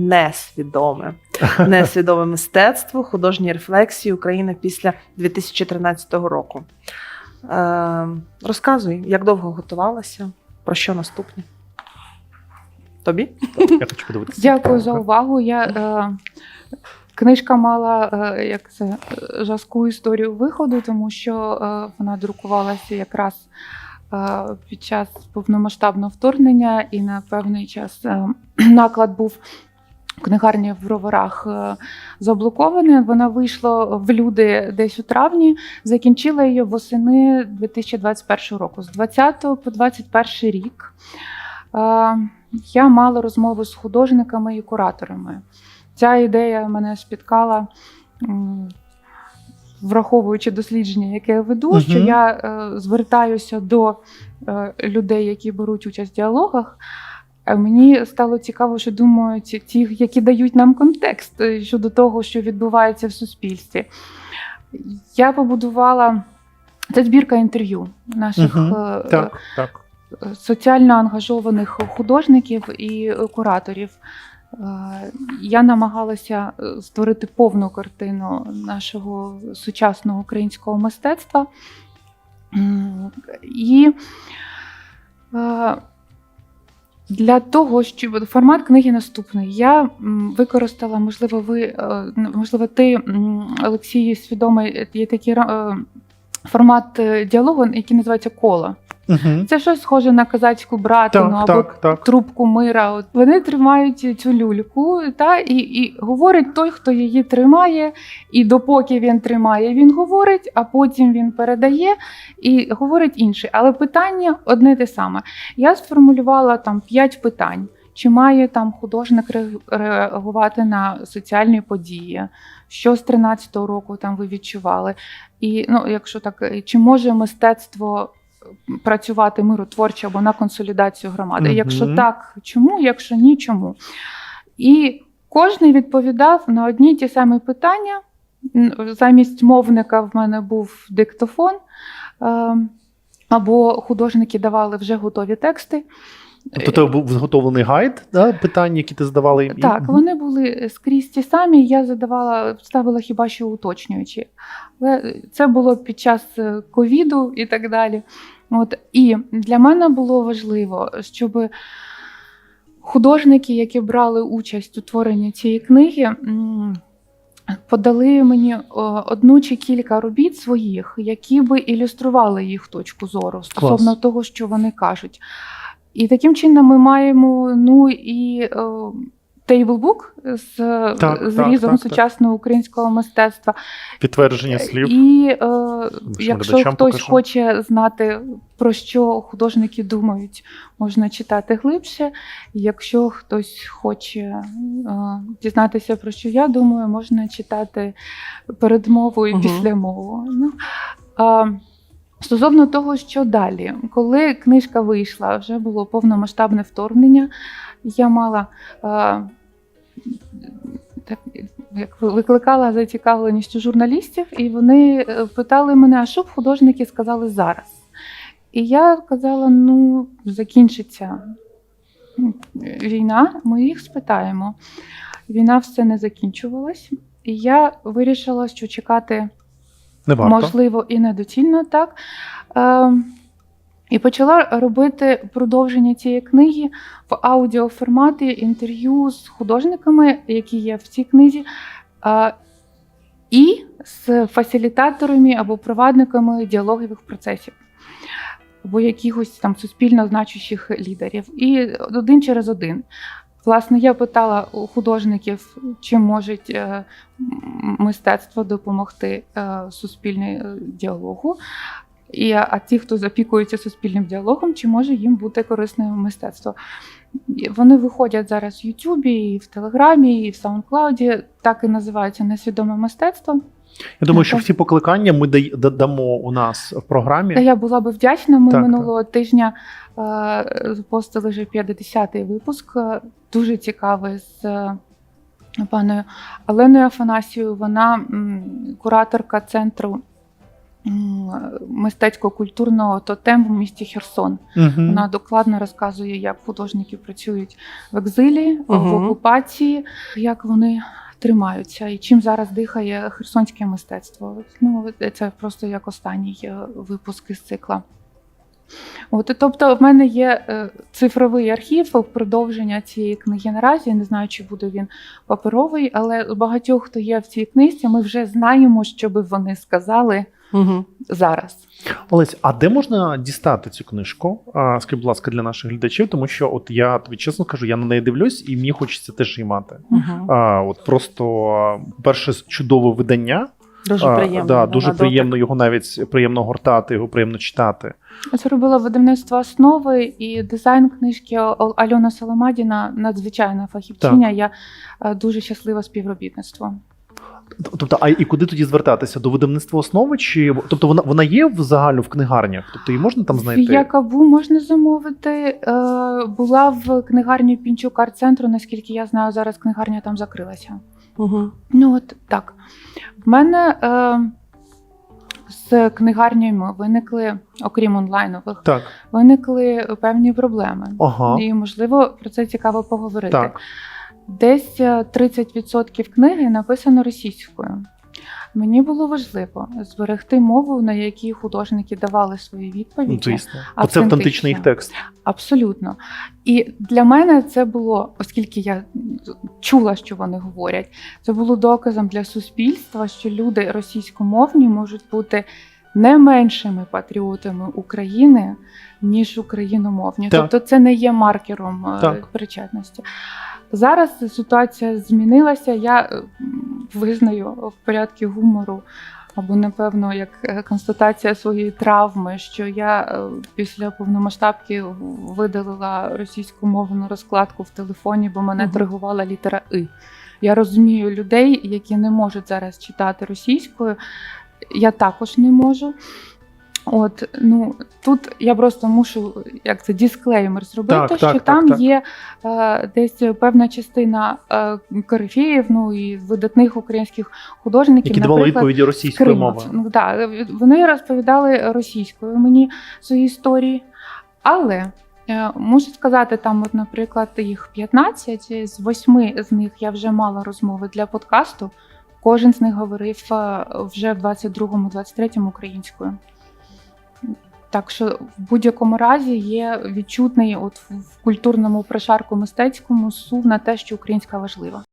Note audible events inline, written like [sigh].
несвідоме. [laughs] Несвідоме мистецтво, художні рефлексії України після 2013 року. Е, розказуй, як довго готувалася, про що наступне? Тобі? Я хочу подивитися. Дякую за увагу. Я, е, книжка мала е, як це, жорстку історію виходу, тому що е, вона друкувалася якраз е, під час повномасштабного вторгнення, і на певний час е, наклад був. Книгарні в Броварах е. Вона вийшла в люди десь у травні. Закінчила її восени 2021 року. З 20 по 21 рік е, я мала розмови з художниками і кураторами. Ця ідея мене спіткала, враховуючи дослідження, яке я веду, Мгм. що я е, звертаюся до людей, які беруть участь в діалогах. Мені стало цікаво, що думають ті, які дають нам контекст е, щодо того, що відбувається в суспільстві. Я побудувала це збірка інтерв'ю наших е, Так, так. соціально ангажованих художників і кураторів. Е, Я намагалася створити повну картину нашого сучасного українського мистецтва. І для того, щоб формат книги наступний, я використала, можливо, ви, е, можливо, ти, Олексій, свідомий, є такий е, формат е, діалогу, який називається коло. Угу. Це щось схоже на казацьку братину Так, або так, так. трубку мира. От вони тримають цю люльку, та і, і говорить той, хто її тримає. І допоки він тримає, він говорить, а потім він передає і говорить інший. Але питання одне те саме. Я сформулювала там п'ять питань. Чи має там художник реагувати на соціальні події? Що з 13-го року там ви відчували? І ну, якщо так, чи може мистецтво працювати миротворче або на консолідацію громади? Угу. Якщо так, чому? Якщо ні, чому? І кожен відповідав на одні й ті самі питання. Замість мовника в мене був диктофон, е, або художники давали вже готові тексти. Тобто тебе був зготовлений гайд, да, питань, які ти здавала їм? Так, вони були скрізь ті самі. Я задавала, ставила хіба що уточнюючі. Але це було під час е, ковіду і так далі. От і для мене було важливо, щоб художники, які брали участь у творенні цієї книги, подали мені одну чи кілька робіт своїх, які би ілюстрували їх точку зору стосовно Клас. того, що вони кажуть. І таким чином ми маємо ну і е, тейблбук з Так, зрізом так, так, сучасного українського мистецтва. Підтвердження слів. І е, якщо хтось покажу. хоче знати, про що художники думають, можна читати глибше. Якщо хтось хоче е, дізнатися, про що я думаю, можна читати передмову і Мгм. післямову. Ну, а, Стосовно того, що далі, коли книжка вийшла, вже було повномасштабне вторгнення. Я мала е, так, як викликала зацікавленість журналістів, і вони е, питали мене, а що б художники сказали зараз? І я казала: ну, закінчиться війна, ми їх спитаємо. Війна все не закінчувалась, і я вирішила, що чекати Не варто. можливо і недоцільно так. Е, і почала робити продовження цієї книги в аудіоформаті інтерв'ю з художниками, які є в цій книзі, е, і з фасилітаторами або провадниками діалогових процесів, або якихось там суспільно значущих лідерів. І один через один. Власне, я питала у художників, чи можуть е, мистецтво допомогти е, суспільному діалогу. І, а ті, хто запікується суспільним діалогом, чи може їм бути корисним мистецтво? Вони виходять зараз в Ютубі, і в Телеграмі, і в SoundCloud, так і називається несвідоме мистецтво. Я думаю, що всі покликання ми дамо у нас в програмі. Та я була би вдячна. Ми Так, минулого тижня е, запостили вже 50-й випуск, е, дуже цікавий з е, паною Оленою Афанасією. Вона м, кураторка центру мистецько-культурного тотему в місті Херсон. Мгм. Вона докладно розказує, як художники працюють в екзилі, в окупації, як вони тримаються і чим зараз дихає херсонське мистецтво. Ну, це просто як останній е, випуск із цикла. От, тобто, в мене є е, цифровий архів продовження цієї книги наразі. Я не знаю, чи буде він паперовий, але у багатьох, хто є в цій книзі, ми вже знаємо, що би вони сказали Угу. зараз. Олесь, а де можна дістати цю книжку? А, скажіть, будь ласка, для наших глядачів, тому що от я тобі чесно скажу, я на неї дивлюсь, і мені хочеться теж її мати. Угу. А, от просто перше чудове видання. Дуже А, приємно. Да, дуже дотик. приємно його навіть приємно гортати, його приємно читати. Це робила видавництво основи і дизайн книжки Альона Соломадіна надзвичайна фахівчиня. Я е, дуже щаслива співробітництво. Тобто, а і куди тоді звертатися? До видавництва основи? Чи тобто вона вона є в загально в книгарнях? Тобто її можна там знайти? В Якабу можна замовити. Е, була в книгарні Пінчук арт-центру, наскільки я знаю, зараз книгарня там закрилася. Угу. Ну от так. В мене е, з книгарнями виникли, окрім онлайнових, Так. виникли певні проблеми. Ага. І можливо про це цікаво поговорити. Так. Десь е, 30% книги написано російською. Мені було важливо зберегти мову, на якій художники давали свої Ну, відповіді. звісно. Бо це автентичний їх текст. Абсолютно. І для мене це було, оскільки я чула, що вони говорять, це було доказом для суспільства, що люди російськомовні можуть бути не меншими патріотами України, ніж україномовні. Так. Тобто це не є маркером е, Так. причетності. Зараз ситуація змінилася. Я е, визнаю в порядку гумору. Або, напевно, як е, констатація своєї травми, що я е, після повномасштабки видалила російськомовну розкладку в телефоні, бо мене Мгм. торгувала літера И. Я розумію людей, які не можуть зараз читати російською. Я також не можу. От ну тут я просто мушу як це дисклеймер зробити, Так, що так, там так. є е, десь певна частина е, корифеїв, ну і видатних українських художників, Які давали відповіді російською мовою. Ну, да, вони розповідали російською мені свої історії. Але е, мушу сказати, там, от, наприклад, їх 15, з восьми з них я вже мала розмови для подкасту. Кожен з них говорив е, вже в 22-23 українською. Так що в будь-якому разі є відчутний от в культурному прошарку мистецькому сув на те, що українська важлива.